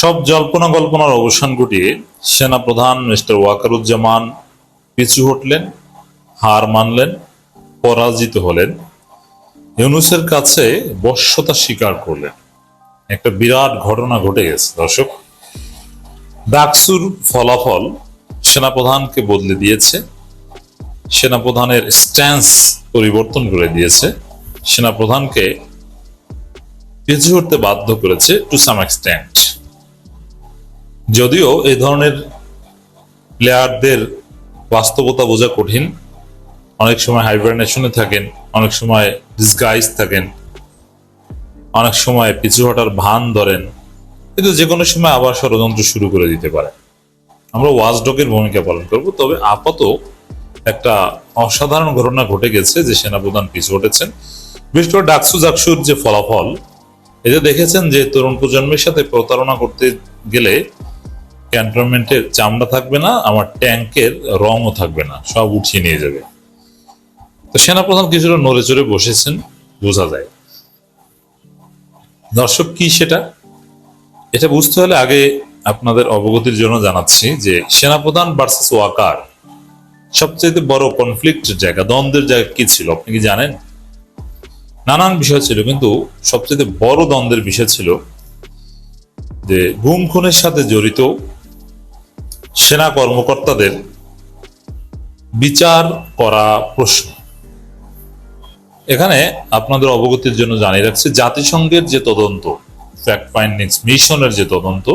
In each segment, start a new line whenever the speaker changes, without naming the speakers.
সব জল্পনা কল্পনার অবসান ঘটিয়ে সেনাপ্রধান মিস্টার ওয়াকারুজ্জামান পিছু হটলেন, হার মানলেন, পরাজিত হলেন, ইউনুসের কাছে বশ্যতা স্বীকার করলেন। একটা বিরাট ঘটনা ঘটে গেছে, দর্শক। ডাকসুর ফলাফল সেনাপ্রধানকে বদলে দিয়েছে, সেনাপ্রধানের স্ট্যান্স পরিবর্তন করে দিয়েছে, সেনাপ্রধানকে পিছু হটতে বাধ্য করেছে টু সাম এক্সটেন্ট যদিও এই ধরনের প্লেয়ারদের বাস্তবতা বোঝা কঠিন। অনেক সময় হাইবারনেশনে থাকেন, অনেক সময় ডিসগাইজ থাকেন, অনেক সময় পিছু হটার ভান ধরেন। কিন্তু যে কোনো সময় আবার ষড়যন্ত্র শুরু করে দিতে পারে। আমরা ওয়াচডগের ভূমিকা পালন করব, তবে আপাত একটা অসাধারণ ঘটনা ঘটে গেছে যে সেনাপ্রধান পিছু হটেছেন। বিশেষ করে ডাকসু জাকসুর যে ফলাফল এতে দেখেছেন যে তরুণ প্রজন্মের সাথে প্রতারণা করতে গেলে ক্যান্টনমেন্টের চামড়া থাকবে না, আমার ট্যাঙ্কের রঙও থাকবে না, সব উঠিয়ে নিয়ে যাবে। তো সেনাপ্রধান কিছুটা নড়ে চড়ে বসেছেন, বোঝা যায়। দর্শক, কি সেটা? এটা বুঝতে হলে আগে আপনাদের অবগতির জন্য জানাচ্ছি যে সেনাপ্রধান ভার্সেস ওয়াকার সবচেয়ে বড় কনফ্লিক্টের জায়গা, দ্বন্দ্বের জায়গা কি ছিল, আপনি কি জানেন? নানান বিষয় ছিল, কিন্তু সবচেয়ে বড় দ্বন্দ্বের বিষয় ছিল যে গুম খুনের সাথে জড়িত সেনা কর্মকর্তাদের বিচার করা প্রশ্ন। এখানে আপনাদের অবগতির জন্য জানিয়ে রাখছি, জাতিসংঘের যে তদন্ত ফ্যাক্ট ফাইন্ডিংস মিশনের যে তদন্ত,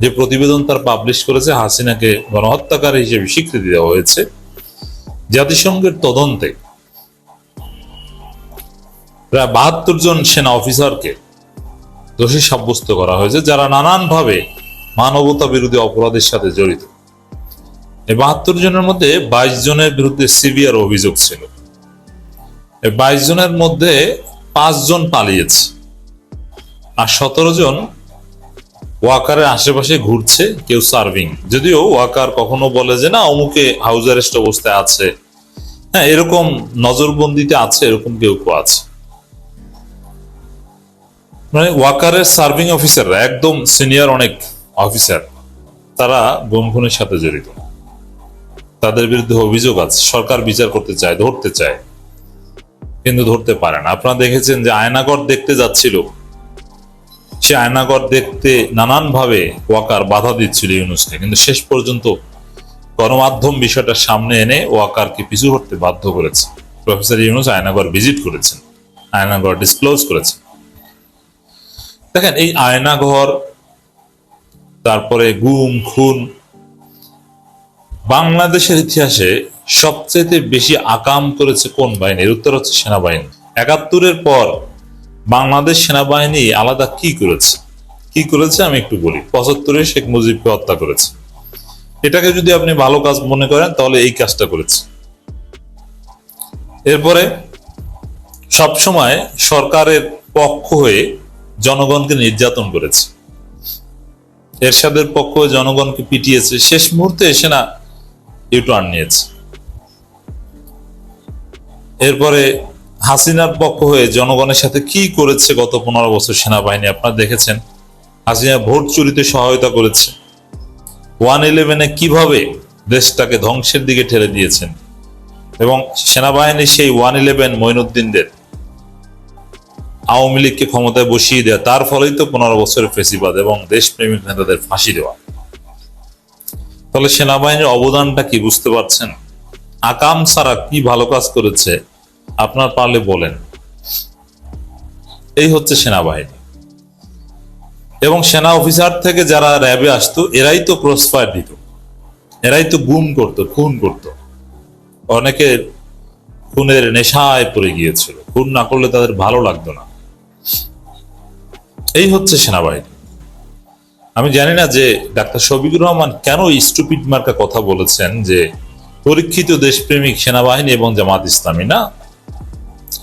যে প্রতিবেদন তার পাবলিশ করেছে, হাসিনাকে গণহত্যাকারী হিসেবে স্বীকৃতি দেওয়া হয়েছে। জাতিসংঘের তদন্তে প্রায় বাহাত্তর জন সেনা অফিসারকে দোষী সাব্যস্ত করা হয়েছে, যারা নানানভাবে মানবতা বিরোধী অপরাধের সাথে জড়িত। এই বাহাত্তর জনের মধ্যে বাইশ জনের বিরুদ্ধে সিভিয়ার অভিযোগ ছিল। এই বাইশ জনের মধ্যে পাঁচ জন পালিয়েছে। আর সতেরো জন ওয়াকারের আশেপাশে ঘুরছে, কেউ সার্ভিং। যদিও ওয়াকার কখনো বলে যে, না, অমুকে হাউস অ্যারেস্ট অবস্থায় আছে। হ্যাঁ এরকম নজরবন্দিতে আছে, এরকম কেউ কেউ আছে। মানে ওয়াকারের সার্ভিং অফিসাররা, একদম সিনিয়র অনেক অফিসার, তারা গুম খুনের সাথে জড়িত। তাদের বিরুদ্ধে অভিযোগ আছে, সরকার বিচার করতে চায়, ধরতে চায়, কিন্তু ধরতে পারে না। আপনারা দেখেছেন যে আয়নাগর দেখতে যাচ্ছিল। সে আয়নাগর দেখতে নানান ভাবে ওয়াকার বাধা দিচ্ছিল ইউনুসকে, কিন্তু শেষ পর্যন্ত গণমাধ্যম বিষয়টা সামনে এনে ওয়াকারকে পিছু হটতে বাধ্য করেছে। প্রফেসর ইউনুস আয়নাগর ভিজিট করেছেন, আয়নাগর ডিসক্লোজ করেছেন। দেখেন, এই আয়নাঘর তারপরে গুম, খুন। বাংলাদেশের ইতিহাসে সবচেয়ে বেশি আকাম করেছে কোন বাহিনীর? উত্তর হচ্ছে সেনাবাহিনী। একাত্তরের পর বাংলাদেশ সেনাবাহিনী আলাদা কি করেছে? কি করেছে আমি একটু বলি। পঁচাত্তরে শেখ মুজিবকে হত্যা করেছে। এটাকে যদি আপনি ভালো কাজ মনে করেন, তাহলে এই কাজটা করেছে। এরপরে সবসময় সরকারের পক্ষ হয়ে জনগণকে নির্যাতন করেছে। এরশাদের পক্ষ জনগণকে পিটিয়েছে। শেষ মুহূর্তে এসে না ইউটার্ন নিয়েছে। এরপরে হাসিনার পক্ষ হয়ে জনগণের সাথে কি করেছে গত পনেরো বছর সেনাবাহিনী? আপনারা দেখেছেন, হাসিনা ভোট চুরিতে সহায়তা করেছে। ওয়ান ইলেভেনে কীভাবে দেশটাকে ধ্বংসের দিকে ঠেলে দিয়েছেন? এবং সেনাবাহিনী সেই ওয়ান ইলেভেন মইনুদ্দিনদের আওয়ামী লীগকে ক্ষমতায় বসিয়ে দেওয়া, তার ফলেই তো পনেরো বছরের ফেসিবাদ এবং দেশপ্রেমিক নেতাদের ফাঁসি দেওয়া। তাহলে সেনাবাহিনীর অবদানটা কি বুঝতে পারছেন? আকাম সারা কি ভালো কাজ করেছে, আপনার পারলে বলেন। এই হচ্ছে সেনাবাহিনী। এবং সেনা অফিসার থেকে যারা র্যাবে আসতো, এরাই তো ক্রস ফায়ার দিত। এরাই তো গুম করত, খুন করত। অনেকের খুনের নেশায় পড়ে গিয়েছিল। খুন না করলে তাদের ভালো লাগতো না। এই হচ্ছে সেনাবাহিনী। আমি জানি না যে ডাক্তার শফিকুর রহমান কেন স্টুপিড মার্কা কথা বলেছেন যে পরীক্ষিত দেশপ্রেমিক সেনাবাহিনী এবং জামাত ইসলামী, না?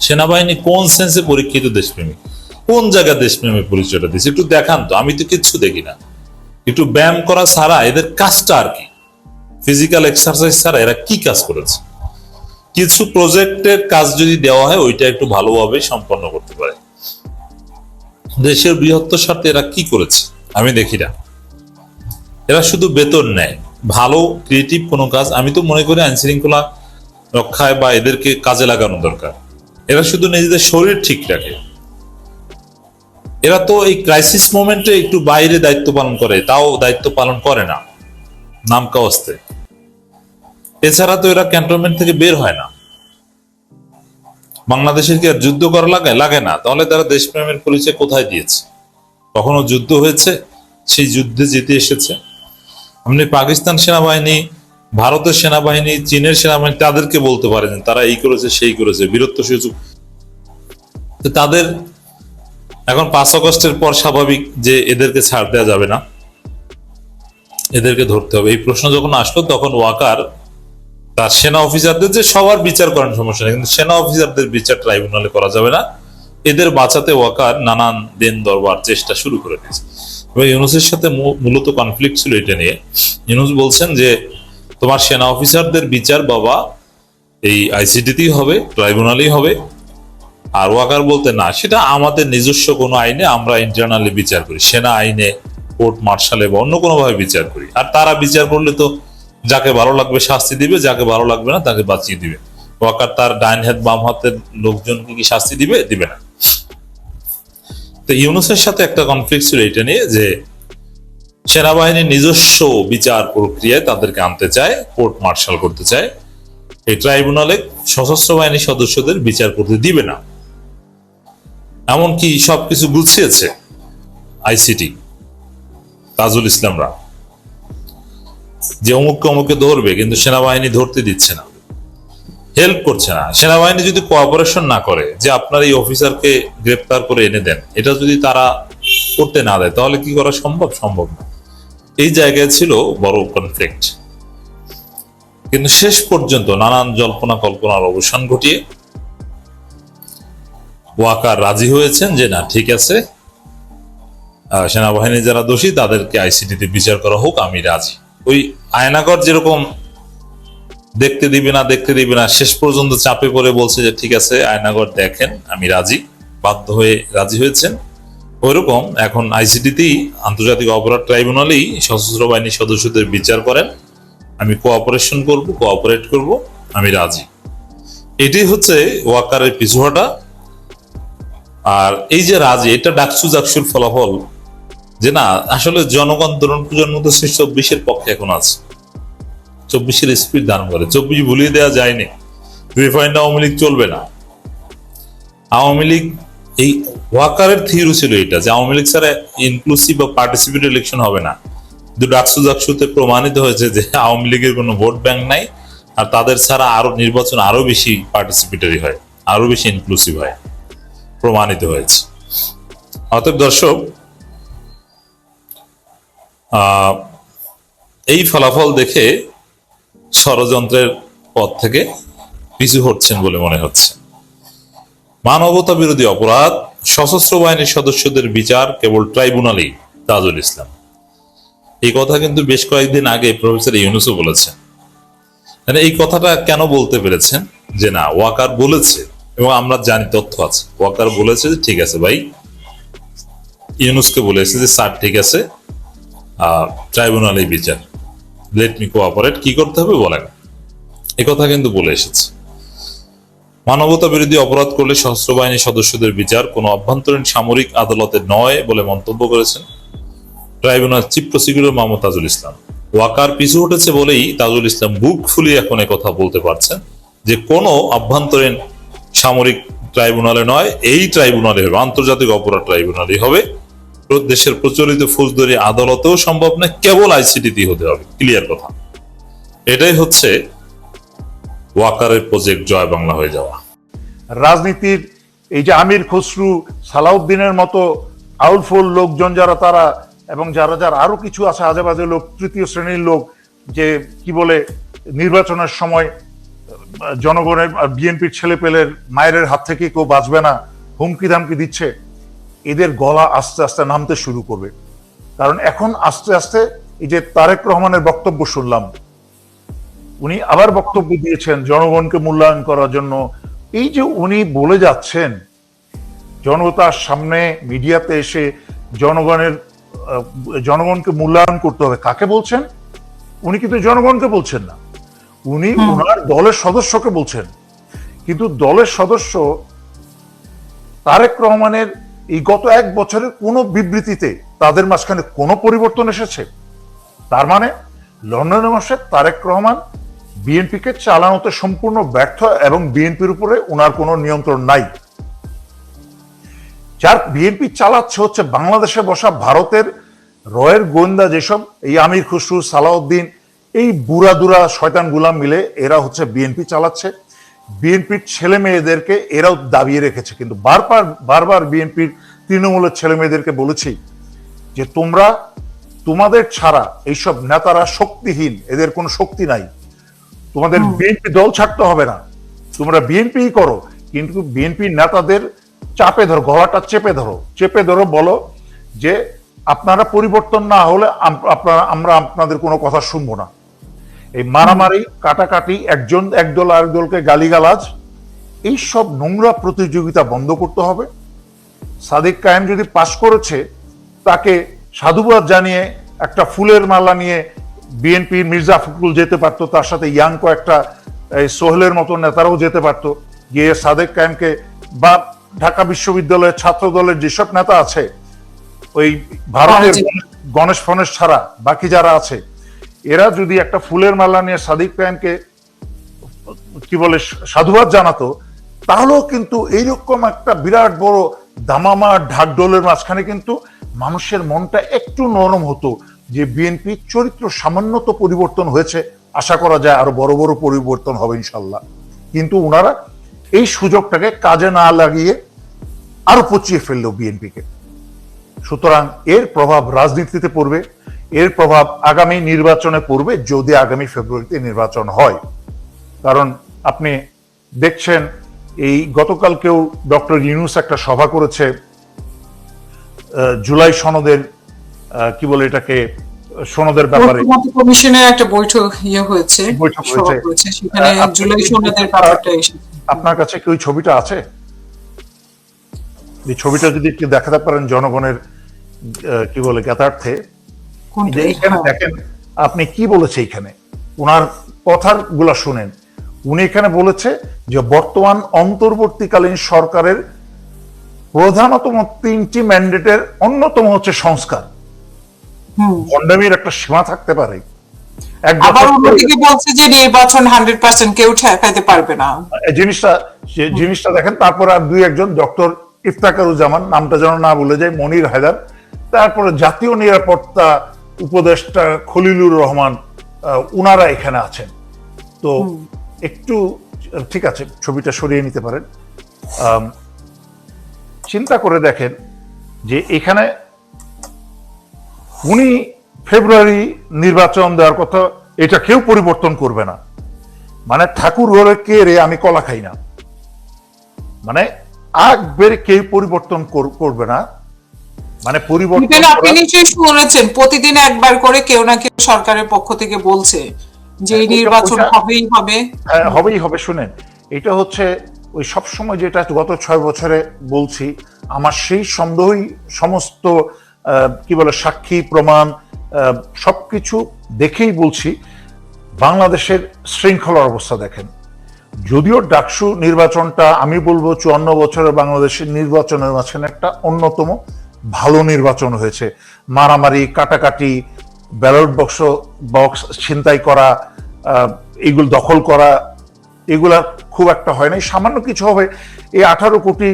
সেনাবাহিনী কোন সেন্সে পরীক্ষিত দেশপ্রেমিক? কোন জায়গায় দেশপ্রেমের পরিচয়টা দিচ্ছে একটু দেখান তো, আমি তো কিচ্ছু দেখি না। একটু ব্যায়াম করা ছাড়া এদের কাজটা আর কি? ফিজিক্যাল এক্সারসাইজ ছাড়া এরা কি কাজ করেছে? কিছু প্রজেক্টের কাজ যদি দেওয়া হয়, ওইটা একটু ভালোভাবে সম্পন্ন করতে দেশের বৃহত্তর স্বার্থে এরা কি করেছে? আমি দেখি না। এরা শুধু বেতন নেয়। ভালো ক্রিয়েটিভ কোনো কাজ, আমি তো মনে করি আইন শৃঙ্খলা রক্ষায় বা এদেরকে কাজে লাগানো দরকার। এরা শুধু নিজেদের শরীর ঠিক রাখে। এরা তো এই ক্রাইসিস মোমেন্টে একটু বাইরে দায়িত্ব পালন করে, তাও দায়িত্ব পালন করে না। নাম কাওয়াস্তে এছাড়া তো এরা ক্যান্টনমেন্ট থেকে বের হয় না। বাংলাদেশের কি আর যুদ্ধ করা লাগে? লাগে না। তাহলে তারা দেশপ্রেমের পরিচয় কোথায় দিয়েছে? কখনো যুদ্ধ হয়েছে? সেই যুদ্ধে জিতে এসেছে। আপনি পাকিস্তান সেনাবাহিনী, ভারতের সেনাবাহিনী, চীনের সেনাবাহিনী, তাদেরকে বলতে পারেন তারা এই করেছে, সেই করেছে, বীরত্ব সুযোগ তাদের এখন পাঁচ আগস্টের পর স্বাভাবিক যে এদেরকে ছাড় দেওয়া যাবে না। এদেরকে ধরতে হবে। এই প্রশ্ন যখন আসলো, তখন ওয়াকার তার সেনা অফিসারদের যে সবার বিচার করেন সমস্যা নেই, কিন্তু সেনা অফিসারদের বিচার ট্রাইব্যুনালে করা যাবে না। এদের বাঁচাতে ওয়াকার নানান দিন দরবার চেষ্টা শুরু করে দিয়েছে। এবং ইউনুসের সাথে মূলত কনফ্লিক্ট ছিল এটা নিয়ে। ইউনুস বলছেন যে, তোমার সেনা অফিসারদের বিচার বাবা, এই আইসিটিতেই হবে ট্রাইব্যুনালেই হবে। আর ওয়াকার বলতে না, সেটা আমাদের নিজস্ব কোনো আইনে আমরা ইন্টারনালি বিচার করি। সেনা আইনে কোর্ট মার্শালে বা অন্য কোনোভাবে বিচার করি। আর তারা বিচার করলে তো যাকে ভালো লাগবে শাস্তি দিবে, যাকে ভালো লাগবে না তাকে বাঁচিয়ে দিবে। ওয়াকার তার ডাইন হাত, বাম হাতের লোকজনকে কি শাস্তি দিবে? দিবে না। তো ইউনুসের সাথে একটা কনফ্লিক্ট ছিল এটা নিয়ে যে সেনাবাহিনীর নিজস্ব বিচার প্রক্রিয়ায় তাদেরকে আনতে চায় কোর্ট মার্শাল করতে চায়। এই ট্রাইব্যুনালে সশস্ত্র বাহিনীর সদস্যদের বিচার করতে দিবে না। এমনকি সবকিছু গুছিয়েছে আইসিটি, তাজুল ইসলামরা। যে অমুককে অমুককে ধরবে, কিন্তু সেনাবাহিনী ধরতে দিচ্ছে না। হেল্প করছে না। সেনাবাহিনী যদি কোঅপারেশন না করে, যে আপনার এই অফিসারকে গ্রেপ্তার করে এনে দেন, এটা যদি তারা করতে না দেয়, তাহলে কি করা সম্ভব? সম্ভব না। এই জায়গায় ছিল বড় কনফ্লিক্ট কিন্তু শেষ পর্যন্ত নানান জল্পনা কল্পনার অবসান ঘটিয়ে ওয়াকার রাজি হয়েছেন যে, না, ঠিক আছে। সেনাবাহিনী যারা দোষী, তাদেরকে আইসিটিতে বিচার করা হোক, আমি রাজি। ওই আয়নাগর যেরকম দেখতে দিবে না, দেখতে দিবে না, শেষ পর্যন্ত চাপে পড়ে বলছে যে, ঠিক আছে, আয়নাগর দেখেন, আমি রাজি। বাধ্য হয়ে রাজি হয়েছেন। ওইরকম এখন আইসিটিতেই আন্তর্জাতিক অপরাধ ট্রাইব্যুনালেই সশস্ত্র বাহিনীর সদস্যদের বিচার করেন। আমি কোঅপারেশন করব, কোঅপারেট করব, আমি রাজি। এটাই হচ্ছে ওয়াকারের পিছুহাটা আর এই যে রাজি, এটা ডাকসু জাকসুর ফলাফল যে না, আসলে জনগণ তরুণ প্রজন্ম তো সেই চব্বিশের পক্ষে এখন আছে। চব্বিশের স্পিড দান করে। চব্বিশ ভুলিয়ে দেওয়া যায়নি। রিফাইন্ড আওয়ামী লীগ চলবে না। আওয়ামী লীগ, এই ওয়াকারের থিওরি ছিল এটা, যে আওয়ামী লীগ ছাড়া ইনক্লুসিভ বা পার্টিসিপেট ইলেকশন হবে না। কিন্তু ডাকসু জাকসুতে প্রমাণিত হয়েছে যে আওয়ামী লীগের কোনো ভোট ব্যাংক নাই, আর তাদের ছাড়া আরও নির্বাচন আরও বেশি পার্টিসিপেটরি হয়, আরও বেশি ইনক্লুসিভ হয়, প্রমাণিত হয়েছে। অতএব দর্শক এই ফলাফল দেখে ষড়যন্ত্রের পথ থেকে পিছু হচ্ছেন বলে মনে হচ্ছে। মানবতা বিরোধী অপরাধ, সশস্ত্র বাহিনীর সদস্যদের বিচার কেবল ট্রাইব্যুনালেই তাজুল ইসলাম। এই কথা কিন্তু বেশ কয়েকদিন আগে প্রফেসর ইউনুসও বলেছেন। মানে এই কথাটা কেন বলতে পেরেছেন? যে না, ওয়াকার বলেছে এবং আমরা জানি, তথ্য আছে। ওয়াকার বলেছে যে, ঠিক আছে ভাই। ইউনুসকে বলেছে যে, স্যার, ঠিক আছে। ট্রাইব্যুনালে বিচার। লেট মি কোঅপারেট কি করতে হবে বলেন। কথা কিন্তু বলে এসেছে। মানবতা বিরোধী অপরাধ করলে সশস্ত্র বাহিনীর সদস্যদের বিচার কোনো অভ্যন্তরীণ সামরিক আদালতে নয় বলে মন্তব্য করেছেন tribunal chief prosecutor Mohammad Tajul Islam. Waker পিছু উঠেছে বলেই তাজুল ইসলাম বুক ফুলিয়ে এখন কথা বলতে পারছেন যে কোনো অভ্যন্তরীণ সামরিক ট্রাইব্যুনালে নয়, এই ট্রাইব্যুনালে হবে, আন্তর্জাতিক অপরাধ ট্রাইব্যুনালই হবে। দেশের প্রচলিত ফৌজদারি আদালতেও সম্ভব নয় কেবল আইসিটিতেই হতে হবে। ক্লিয়ার কথা। এটাই হচ্ছে ওয়াকারের প্রজেক্ট জয় বাংলা হয়ে যাওয়া।
রাজনীতির এই যে আমির খসরু, সালাউদ্দিনের মতো আউলফুল লোকজন যারা তারা, এবং যারা যারা আরও কিছু আছে, আজেবাজে লোক, তৃতীয় শ্রেণির লোক, যে কি বলে, নির্বাচনের সময় জনগণের বিএনপির ছেলে ছেলেপেলের মায়ের হাত থেকে কেউ বাঁচবে না হুমকি ধামকি দিচ্ছে এদের গলা আস্তে আস্তে নামতে শুরু করবে। কারণ এখন আস্তে আস্তে এই যে তারেক রহমানের বক্তব্য শুনলাম উনি আবার বক্তব্য দিয়েছেন জনগণকে মূল্যায়ন করার জন্য। এই যে উনি বলে যাচ্ছেন জনতার সামনে মিডিয়াতে এসে জনগণের জনগণকে মূল্যায়ন করতে হবে। কাকে বলছেন? উনি কিন্তু জনগণকে বলছেন না। উনি ওনার দলের সদস্যকে বলছেন। কিন্তু দলের সদস্য তারেক রহমানের এই গত এক বছরের কোনো বিবৃতিতে তাদের মাঝখানে কোনো পরিবর্তন এসেছে? তার মানে লন্ডনের মাসে তারেক রহমান বিএনপিকে চালানোতে সম্পূর্ণ ব্যর্থ এবং বিএনপির উপরে ওনার কোনো নিয়ন্ত্রণ নাই। যার বিএনপি চালাচ্ছে হচ্ছে বাংলাদেশে বসা ভারতের রয়ের গোয়েন্দা যেসব, এই আমির খুসরু, সালাউদ্দিন, এই বুড়া দুরা শয়তান গুলাম মিলে এরা হচ্ছে বিএনপি চালাচ্ছে। বিএনপির ছেলে মেয়েদেরকে এরাও দাবিয়ে রেখেছে। কিন্তু বারবার বারবার বিএনপির তৃণমূলের ছেলে মেয়েদেরকে বলেছি যে তোমরা তোমাদের ছাড়া এইসব নেতারা শক্তিহীন এদের কোনো শক্তি নাই। তোমাদের বিএনপি দল ছাড়তে হবে না। তোমরা বিএনপি করো কিন্তু বিএনপি নেতাদের চাপে ধরো গলাটা চেপে ধরো। চেপে ধরো বলো যে আপনারা পরিবর্তন না হলে আপনারা আমরা আপনাদের কোনো কথা শুনব না। এই মারামারি কাটাকাটি একজন একদল আরেক দলকে গালিগালাজ এই সব নোংরা প্রতিযোগিতা বন্ধ করতে হবে। সাদিক কায়েম যদি পাশ করেছে তাকে সাধুবাদ জানিয়ে একটা ফুলের মালা নিয়ে বিএনপির মির্জা ফখরুল যেতে পারতো তার সাথে ইয়াং কয়েকটা এই সোহেলের মতো নেতারাও যেতে পারতো গিয়ে সাদেক কায়েমকে বা ঢাকা বিশ্ববিদ্যালয়ের ছাত্র দলের যেসব নেতা আছে ওই ভারতের গণেশ ফণেশ ছাড়া বাকি যারা আছে এরা যদি একটা ফুলের মালা নিয়ে সাদিক কায়েমকে কি বলে, সাধুবাদ জানাতো, তাহলেও কিন্তু এইরকম একটা বিরাট বড় দামামা ঢাকডোলের মাঝখানে কিন্তু মানুষের মনটা একটু নরম হতো যে বিএনপি চরিত্র সামান্যত পরিবর্তন হয়েছে। আশা করা যায় আরও বড় বড় পরিবর্তন হবে ইনশাল্লাহ কিন্তু ওনারা এই সুযোগটাকে কাজে না লাগিয়ে আরও পচিয়ে ফেলল বিএনপিকে সুতরাং এর প্রভাব রাজনীতিতে পড়বে এর প্রভাব আগামী নির্বাচনে পড়বে যদি আগামী ফেব্রুয়ারিতে নির্বাচন হয়। কারণ আপনি দেখছেন এই গতকালকেও ডক্টর ইউনুস একটা সভা করেছে জুলাই সনদের কি বলে এটাকে সনদের ব্যাপারে।
কমিশনের একটা বৈঠক ইয়ে হয়েছে
বৈঠক হয়েছে।
সেখানে জুলাই সনদের ব্যাপারটা
আপনার কাছে কি ওই ছবিটা আছে? এই ছবিটা যদি একটু দেখাতে পারেন জনগণের কি বলে জ্ঞাতার্থে।
হ্যাঁ।
দেখেন আপনি কি বলেছে এখানে ওনার কথারগুলা শুনেন। উনি এখানে বলেছে যে বর্তমান অন্তর্বর্তীকালীন সরকারের প্রধানতম তিনটি ম্যান্ডেটের অন্যতম হচ্ছে সংস্কার। ভণ্ডামির একটা সীমা থাকতে পারে।
আবার অন্যদিকে বলছে যে নির্বাচন হান্ড্রেড পার্সেন্ট কেউ ঠেকাইতে পারবে না।
জিনিসটা জিনিসটা দেখেন তারপর আর দুই একজন ডক্টর ইফতাকারুজ্জামান নামটা যেন না বলে যায় মনির হায়দার। তারপরে জাতীয় নিরাপত্তা উপদেষ্টা খলিলুর রহমান উনারা এখানে আছেন। তো একটু ঠিক আছে ছবিটা সরিয়ে নিতে পারেন। চিন্তা করে দেখেন যে এখানে উনি ফেব্রুয়ারি নির্বাচন দেওয়ার কথা এটা কেউ পরিবর্তন করবে না। মানে ঠাকুর ঘরে কে রে আমি কলা খাই না। মানে আগ বের কেউ পরিবর্তন করবে না। মানে পরিবর্তন
আপনি নিশ্চয়ই শুনেছেন প্রতিদিন একবার করে কেউ না কেউ সরকারের পক্ষ থেকে বলছে যে এই নির্বাচন হবেই হবে।
হ্যাঁ, হবেই হবে শুনেন। এটা হচ্ছে ওই সব সময় যেটা গত ছয় বছরে বলছি আমার সেই সন্দেহই সমস্ত কি বলে সাক্ষী প্রমাণ সবকিছু দেখেই বলছি বাংলাদেশের শৃঙ্খলার অবস্থা দেখেন। যদিও ডাকসু নির্বাচনটা আমি বলব চুয়ান্ন বছরের বাংলাদেশের নির্বাচনের মাঝখানে একটা অন্যতম ভালো নির্বাচন হয়েছে। মারামারি, কাটাকাটি, ব্যালট বক্স বক্স ছিনতাই করা এগুলো দখল করা, এগুলা খুব একটা হয় নাই। সামান্য কিছু হবে। এই আঠারো কোটি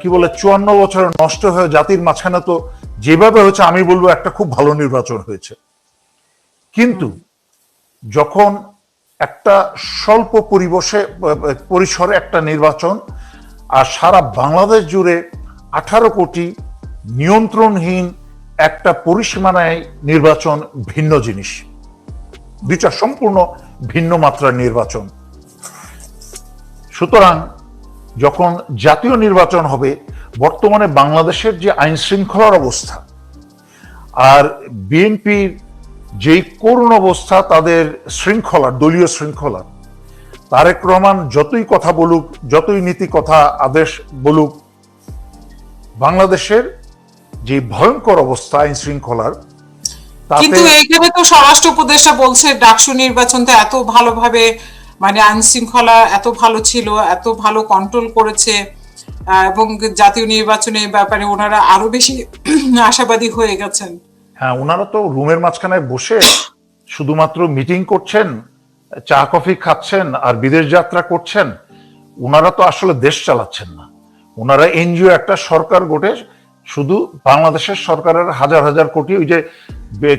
কি বলে, চুয়ান্ন বছর নষ্ট হয়ে জাতির মাঝখানে তো যেভাবে হয়েছে, আমি বলব একটা খুব ভালো নির্বাচন হয়েছে। কিন্তু যখন একটা স্বল্প পরিবেশে, পরিসরে একটা নির্বাচন, আর সারা বাংলাদেশ জুড়ে আঠারো কোটি নিয়ন্ত্রণহীন একটা পরিসীমানায় নির্বাচন ভিন্ন জিনিস। দুইটা সম্পূর্ণ ভিন্ন মাত্রার নির্বাচন। সুতরাং যখন জাতীয় নির্বাচন হবে, বর্তমানে বাংলাদেশের যে আইন শৃঙ্খলার অবস্থা আর বিএনপির যেই করুণ অবস্থা, তাদের শৃঙ্খলা, দলীয় শৃঙ্খলা, তারেক রহমান যতই কথা বলুক, যতই নীতি কথা, আদেশ বলুক, বাংলাদেশের যে ভয়ঙ্কর অবস্থা আইন শৃঙ্খলার
কিন্তু এইখানে তো স্বরাষ্ট্র উপদেষ্টা বলছে ডাকসু নির্বাচনটা এত ভালোভাবে মানে আইন শৃঙ্খলা এত ভালো ছিল এত ভালো কন্ট্রোল করেছে এবং জাতীয় নির্বাচনের ব্যাপারে ওনারা আরও বেশি আশাবাদী হয়ে গেছেন।
হ্যাঁ ওনারা তো রুমের মাঝখানে বসে শুধুমাত্র মিটিং করছেন চা কফি খাচ্ছেন আর বিদেশ যাত্রা করছেন ওনারা তো আসলে দেশ চালাচ্ছেন না। ওনারা এনজিও একটা সরকার গোটে শুধু বাংলাদেশের সরকারের হাজার হাজার কোটি ওই যে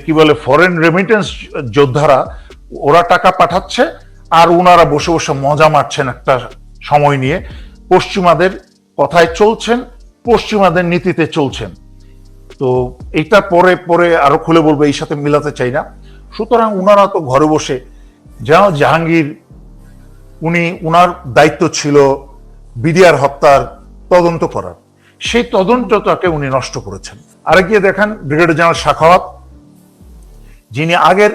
কি বলে ফরেন রেমিটেন্স যোদ্ধারা, ওরা টাকা পাঠাচ্ছে আর ওনারা বসে বসে মজা মারছেন একটা সময় নিয়ে। পশ্চিমাদের কথায় চলছেন, পশ্চিমাদের নীতিতে চলছেন। তো এইটা পরে পরে আরও খুলে বলব, এই সাথে মিলাতে চাই না। সুতরাং উনারা তো ঘরে বসে যেন জাহাঙ্গীর, উনি উনার দায়িত্ব ছিল বিডিআর হত্যার তদন্ত করার। সেই তদন্তটাকে উনি নষ্ট করেছেন। আরে গিয়ে দেখেন ব্রিগেডিয়ার জেনারেল শাখাওয়াত, যিনি আগের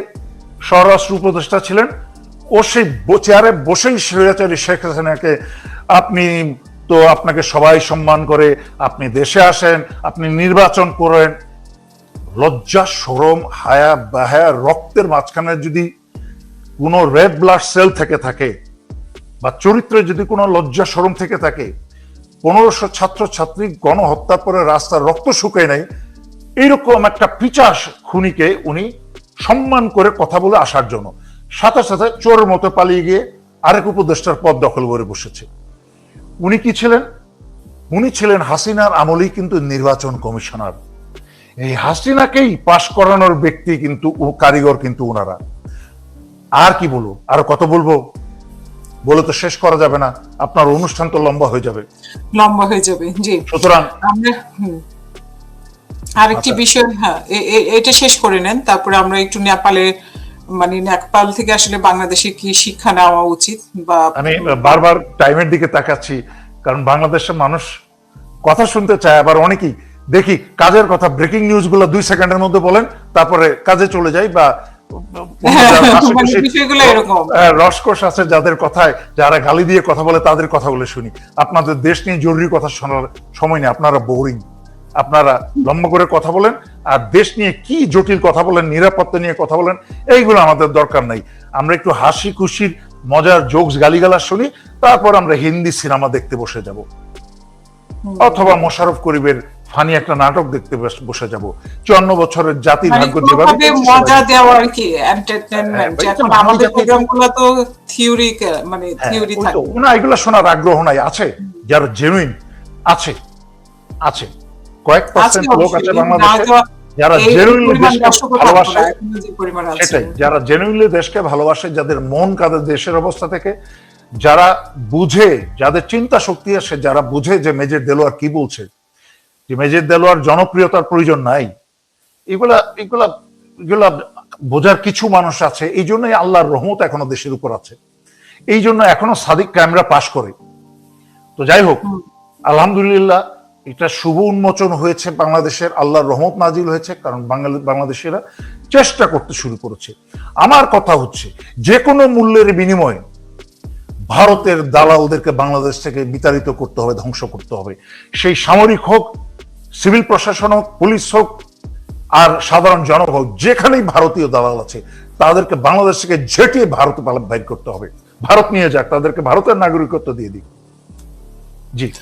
স্বরাষ্ট্র উপদেষ্টা ছিলেন, ও সেই চেয়ারে বসেই স্বৈরাচারী শেখ হাসিনাকে আপনি তো আপনাকে সবাই সম্মান করে, আপনি দেশে আসেন, আপনি নির্বাচন করেন। লজ্জা সরম হায়া, বাহায়া, রক্তের মাঝখানে যদি কোনো রেড ব্লাড সেল থেকে থাকে, বা চরিত্রে যদি কোনো লজ্জা সরম থেকে থাকে পনেরোশো ছাত্র ছাত্রী গণহত্যার পরে রাস্তার রক্ত শুকায় নাই। এইরকম একটা পিচাস খুনিকে উনি সম্মান করে কথা বলে আসার জন্য। সাথে সাথে চোরের মতো পালিয়ে গিয়ে আরেক উপদেষ্টার পদ দখল করে বসেছে। উনি কি ছিলেন? উনি ছিলেন হাসিনার আমলেই কিন্তু নির্বাচন কমিশনার। এই হাসিনাকেই পাশ করানোর ব্যক্তি কিন্তু কারিগর কিন্তু ওনারা আর কি বলব? আর কত বলব? বলে তো শেষ করা যাবে না। আপনার অনুষ্ঠান তো লম্বা হয়ে যাবে।
লম্বা হয়ে যাবে জি।
সুতরাং
আমরা হুম। আরেকটি বিষয় হ্যাঁ এটা শেষ করে নেন। তারপরে আমরা একটু নেপালে মানে নেপাল থেকে আসলে বাংলাদেশে কি শিক্ষা নেওয়া উচিত বা
আমি বারবার টাইমের দিকে তাকাচ্ছি কারণ বাংলাদেশের মানুষ কথা শুনতে চায় আবার অনেকেই দেখি কাজের কথা ব্রেকিং নিউজগুলো দুই সেকেন্ডের মধ্যে বলেন তারপরে কাজে চলে যাই বা
মানে বিষয়গুলো এরকম।
হ্যাঁ, রসকস আছে যাদের কথায় যারা গালি দিয়ে কথা বলে তাদের কথাগুলো শুনি। আপনাদের দেশ নিয়ে জরুরি কথা শোনার সময় নেই আপনারা বোরিং আপনারা লম্বা করে কথা বলেন আর দেশ নিয়ে কি জটিল কথা বলেন নিরাপত্তা নিয়ে কথা বলেন এইগুলো আমাদের দরকার নাই। আমরা একটু হাসি খুশির মজার জোকস গালিগালা শুনি তারপর আমরা হিন্দি সিনেমা দেখতে বসে যাব। অথবা মোশাররফ করিবের ফানি একটা নাটক দেখতে বসে যাব। চুয়ান্ন বছরের জাতির
মানে
ভাগ্য যেভাবে
মজা দেওয়া আর কি
হ্যাঁ,
আমাদের
জাতি-
তো থিওরি মানে
হ্যাঁ,
থিওরি থাকে।
তো, এগুলো শোনার আগ্রহ নাই আছে যারা জেনুইন আছে আছে। কয়েক পার্সেন্ট লোক আছে বাংলাদেশে যারা জেনুইনলি দেশকে ভালোবাসে
না।
সেটাই যারা জেনুইনলি দেশকে ভালোবাসে যাদের মন কাঁদে দেশের অবস্থা থেকে যারা বুঝে যাদের চিন্তা শক্তি আছে যারা বুঝে যে মেজর দেলোয়ার কি বলছে যে মেজর দেলোয়ার জনপ্রিয়তার প্রয়োজন নাই এগুলা এগুলা এগুলা বোঝার কিছু মানুষ আছে এই জন্যই আল্লাহর রহমত এখনও দেশের উপর আছে। এই জন্য এখনও সাদিক ক্যামেরা পাশ করে। তো যাই হোক আলহামদুলিল্লাহ এটা শুভ উন্মোচন হয়েছে বাংলাদেশের আল্লাহর রহমত নাজিল হয়েছে কারণ বাঙালি বাংলাদেশিরা চেষ্টা করতে শুরু করেছে। আমার কথা হচ্ছে যে কোনো মূল্যের বিনিময়ে ভারতের দালালদেরকে বাংলাদেশ থেকে বিতাড়িত করতে হবে ধ্বংস করতে হবে। সেই সামরিক হোক সিভিল প্রশাসন হোক, পুলিশ হোক, আর সাধারণ জনগণ হোক, যেখানেই ভারতীয় দালাল আছে, তাদেরকে বাংলাদেশ থেকে ঝেঁটিয়ে ভারতে বাইর করতে হবে। ভারত নিয়ে যাক, তাদেরকে ভারতের নাগরিকত্ব দিয়ে দিক। জি।